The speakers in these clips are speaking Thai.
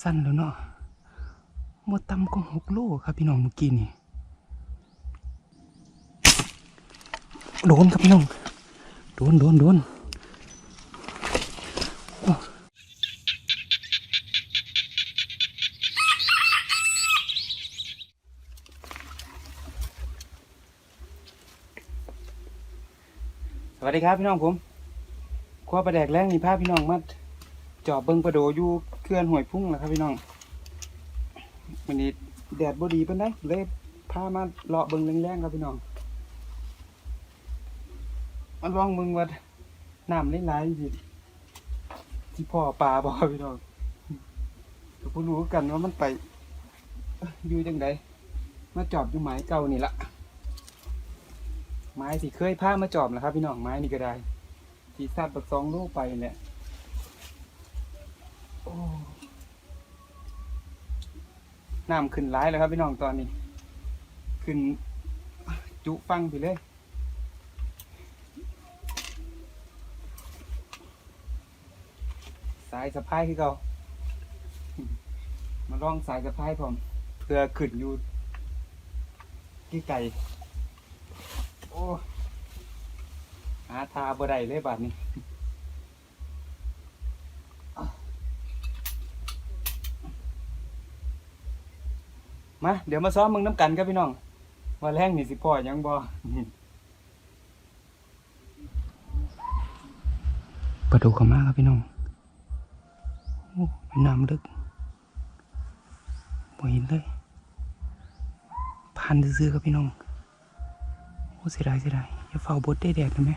สั้นแล้วเนาะมดต่ำก็หกโลครับพี่น้องเมื่อกี้นี่โดนครับพี่น้อง โดนโดนโดนสวัสดีครับพี่น้องผมครัวประแดกแรงนี่พาพี่น้องมา จอบเบิงประโดอยู่เคลื่อนห่วยพุ่งแล้วครับพี่น้องวันนี้แดดบ่ดีเปานใดเลยพามาเลาะเบิงแรงๆครับพี่น้องมันลองมึงว่าน้ำไหลายๆสิที่พ่อปลาบ่พี่น้องก็บ่รู้กันว่ามันไปอยู่จังไดมาจอบอยู่ไม้เก่านี่ละไม้ที่เคยพามาจอบนะครับพี่น้องไม้นี่ก็ได้ที่สัตว์บักสองลูกไปเนี่ย น้ำขึ้นร้ายแล้วครับพี่น้องตอนนี้ ขึ้น จุฟังไปเลยสายสะพายคือเขามาลองสายสะพายผมเพื่อขึ้นอยู่ที่ไก่โอ้หาทาบ่ได้เลยบาดนี้ มาเดี๋ยวมาซ้อมมึงน้ำกันครับพี่น้องว่าแรงนี่สิพ่อยังบ่ประตูเข้ามาครับพี่น้องโอ้เป็นน้ำลึกบ่เห็นเลยผ่านซื่อๆครับพี่น้องโอ้เสียดายเสียดายอย่าเฝ้าบดได้แดดนะแม่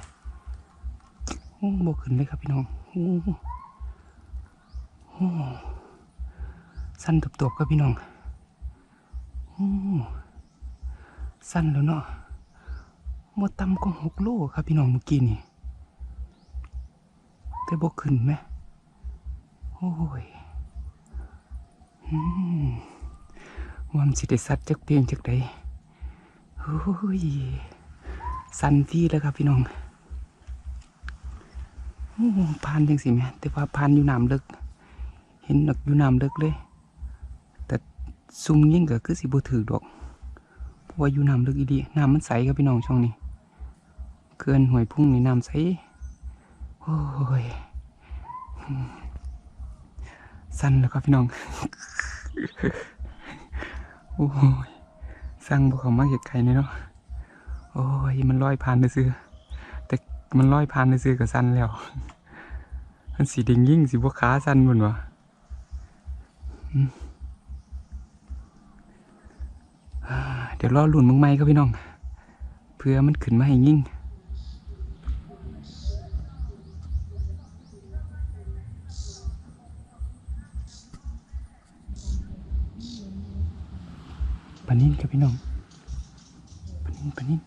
โอ้บ่ขึ้นเลยครับพี่น้องโอ้โอ้สั้นตบๆครับพี่น้อง สั้นแล้วเนาะมดต่ำก็หกโลครับพี่น้องเมื่อกี้นี่แต่บ่ขึ้นไหมโอ้ยอวามสิได้สัตว์จักเพียงจักใดโอ้ยสันพี่แล้วครับพี่น้องโอ้พานจังสิแม่แต่ว่าพานอยู่น้ำลึก เห็นหนักอยู่น้ำลึกเลย ซุ่มยิ่งก็คือสิบ่ถือดอกเพราะว่าอยู่น้ำลึกอีดีน้ำมันใสครับพี่น้องช่วงนี้เขื่อนหวยพุ่งในน้ำใสโอ้ยสั้นแล้วครับพี่น้อง โอ้ยสั่งบุเขามาเก็บไก่เนาะโอ้ยมันลอยผ่านไปซื้อแต่มันลอยผ่านไปซื้อกับสั้นแล้ว มันสีดิ่งยิ่งสีบวขาสั้นบนวะอืมอ่า เดี๋ยวรอหลุนมึงไม่ครับพี่น้อง เพื่อมันขึ้นมาให้ยิ่งปนินครับพี่น้องปนินปนิน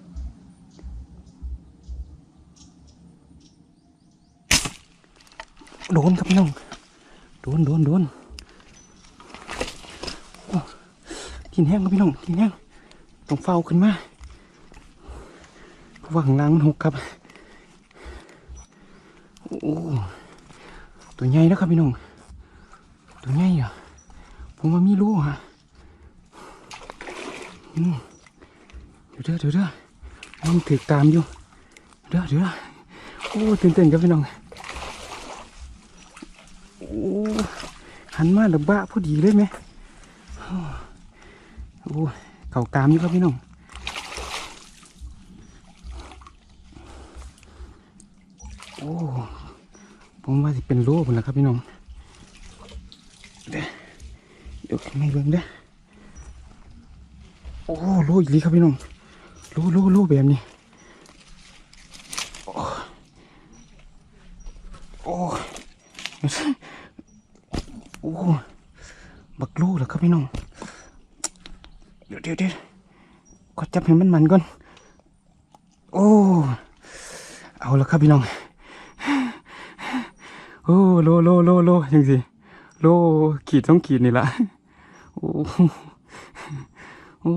โดนครับพี่น้อง โดนโดนโดนโอ้ กินแห้งครับพี่น้องกินแห้งต้องเฝ้าขึ้นมาเพราะว่าข้างล่างมันหกครับโอ้ตัวใหญ่แล้วครับพี่น้องตัวใหญ่อะผมว่ามีลูฮะเดี๋ยวเด้อเดี๋ยวเด้อมันถือตามอยู่เดี๋ยวเดี๋ยวโอ้ตื่นเต้นครับพี่น้องโอ้หันมาแล้วบ้าพอดีเลยไหม โอ้เข่าตามอยู่ครับพี่น้องโอ้ผมว่าจะเป็นโรคหมดแล้วครับพี่น้องเดี๋ยวเดี๋ยวไม่เบิ่งเด้อโอ้โลอีกลีครับพี่น้องโลโลโลแบบนี้โอ้โอ้โอ้บักโลเหรอครับพี่น้อง ดี๋ยวเดี๋ยวเดี๋ยวก็จับให้มันมันก่อน โอ้ เอาละครับพี่น้อง โอ้โลโลโลโลยังสิโลขีดต้องขีดนี่ละโอ้โอ้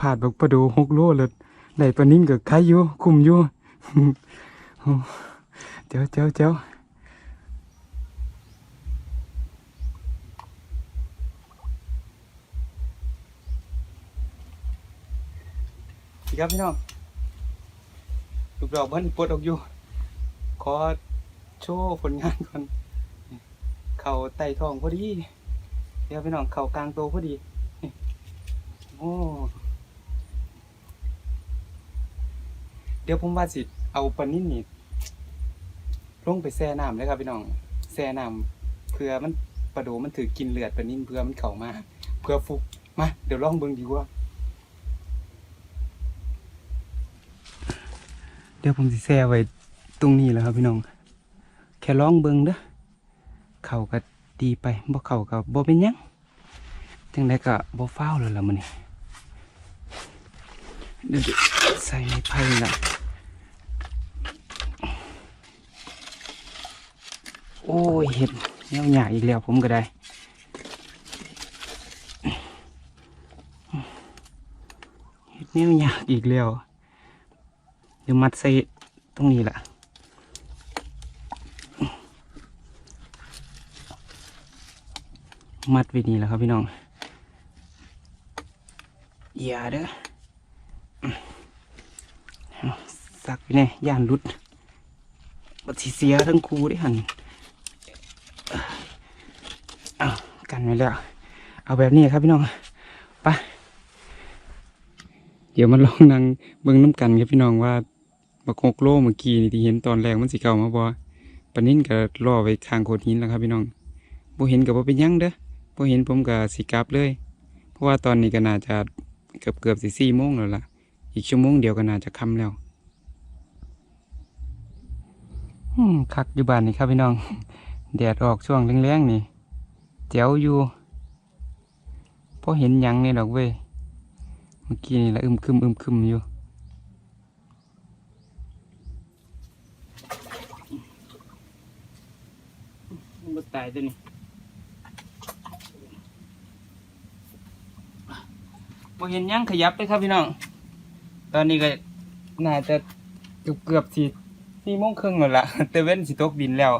ผาดบักประดูหกโลเลยได้ปนิ่งกับไข่อยู่คุมอยู่เจ้าเจ้าเจ้า ดีครับพี่น้องลูกดอกเบิ้ลปวดออกอยู่ ขอโชว์ผลงานก่อน เข่าไต่ทองพอดีเดี๋ยวพี่น้องเข่ากลางโตพอดีโอ้เดี๋ยวผมว่าสิ เอาปลานิ่นนี่ลงไปแช่น้ำเลยครับพี่น้องแช่น้ำเพื่อมันปลาโดมันถือกินเลือดปลานิ่นเพื่อมันเข่ามา เพื่อฟุกมาเดี๋ยวลองเบิ่งดีกว่า เดี๋ยวผมสิแช่ไว้ตรงนี้แล้วครับพี่น้อง แค่ลองเบิงเด้อเข่าก็ดีไปบ่เข่าก็บ่เป็นยังจังไดก็บ่ฟ้าเลยละมื้อนี้เดี๋ยวใส่ไม้ไผ่ละโอ้ยเห็ดแนวหยาอีกแล้วผมก็ได้เห็ดแนวหยาอีกแล้ว เดี๋ยวมัดใส่ตรงนี้แหละมัดไว้นี่แหละครับพี่น้องอย่าเด้อสักไปแน่ย่านรุดบัดสิเสียทั้งครูได้หันเอากันไว้แล้ว เอาแบบนี้ครับพี่น้องไปเดี๋ยวมาลองนั่งเบิ่งน้ำกันครับพี่น้องว่า บักหกโลเมื่อกี้นี่ที่เห็นตอนแรกมันสิเก่ามาบ่ปานนินก็รอไว้ข้างโขดหินแล้วครับพี่น้องบ่เห็นก็บ่เป็นยังเด้อพอเห็นผมก็สิกลับเลย เพราะว่าตอนนี้ก็น่าจะเกือบเกือบสิสี่โมงแล้วล่ะ อีกชั่วโมงเดียวก็น่าจะค่ำแล้วคักอยู่บ้านนี่ครับพี่น้อง แดดออกช่วงแรงๆนี่แจ๋วอยู่พอเห็นยังนี่ดอกเว้ยเมื่อกี้นี่ละอึมครึมอึมครึมอยู่ ตายตัวนี้บ่เห็นยังขยับเลยครับพี่น้อง ตอนนี้ก็น่าจะเกือบเกือบสี่สี่โมงครึ่งแล้วล่ะแต่เว้นสิตกดินแล้ว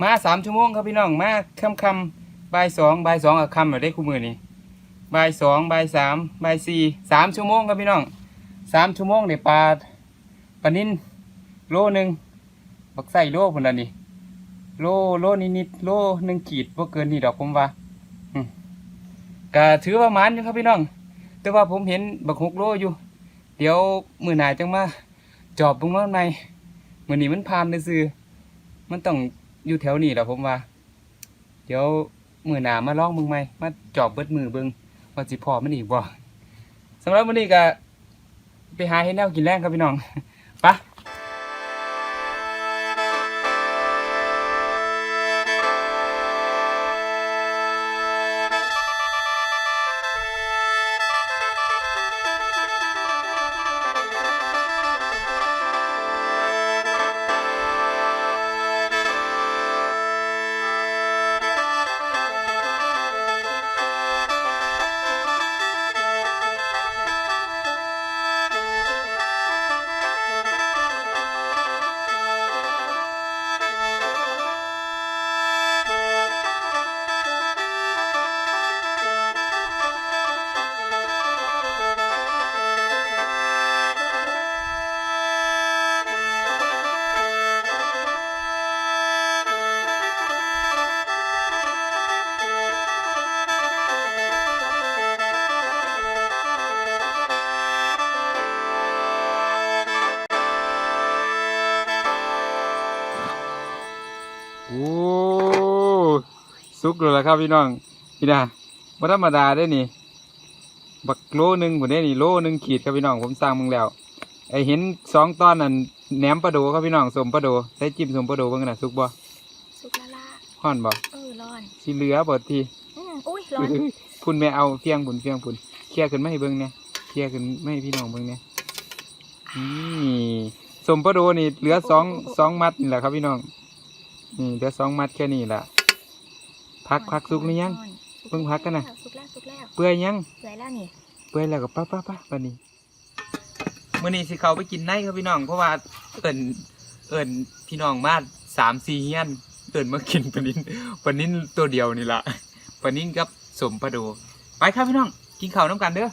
มาสามชั่วโมงครับพี่น้อง มาค่ำค่ำบ่ายสองบ่ายสองอะค่ำเราได้คู่มือนี่บ่ายสองบ่ายสามบ่ายสี่สามชั่วโมงครับพี่น้องสามชั่วโมงเนี่ยปลาปลานิ่นโลหนึ่งบักใส่โลพุ่นละนี่ โลโลนิดๆโลหนึ่งขีดบ่เกินนี่ดอกผมว่าก็ถือว่ามันอยู่ครับพี่น้อง แต่ว่าผมเห็นบักหกโลอยู่ เดี๋ยวมือหนาจังมาจอบเบุ้งมาในมือนี้มันผ่านซื่อมันต้องอยู่แถวนี้แหละผมว่า เดี๋ยวมือหนามาลองมึงไหมมาจอบเบิดมือเบิงว่าสิพอมันอีกบ่สำหรับวันนี้ก็ไปหาให้แนวกินแรงครับพี่น้องไป โอ้สุกเลยละครับพี่น้องพี่ดาบ่ธรรมดาได้อนี่ บักโลหนึ่งผมได้นี่โลหนึ่งขีดครับพี่น้องผมสั่งมึงแล้วไอเห็นสองตอนนั่นแหนมปลาโดครับพี่น้องสมปลาโดใช้จิ้มสมปลาโดเบิ่งกันนะสุกบ่สุกละละห่อนบ่เออร้อนสิเหลือบ่ทีอืมอุ้ยร้อนพุ่นแม่เอาเฟียงพุ่นเฟียงพุ่นเคลียร์ขึ้นมาให้เบิ่งเนี่ยเคลียร์ขึ้นมาให้พี่น้องเบิ่งเนี่ยนี่สมปลาโดนี่เหลือสองสองมัดนี่แหละครับพี่น้อง นี่เหลือสองมัดแค่นี้ล่ะพักพักสุกหรือยังร้อนเพิ่งพักกันน่ะ สุกแล้วสุกแล้วเปื่อยยังสวยแล้วนี่เปื่อยแล้วก็ป้าป้าป้าปานนี้มื่อนี้สิเขาไปกินในครับพี่น้องเพราะว่าเอิญเอิญพี่น้องมาสามสี่เฮียนเอิญมากินปลานินปลานินตัวเดียวนี่ละปลานินกับสมปลาโดไปครับพี่น้องกินข้าวน้ำกันเด้อ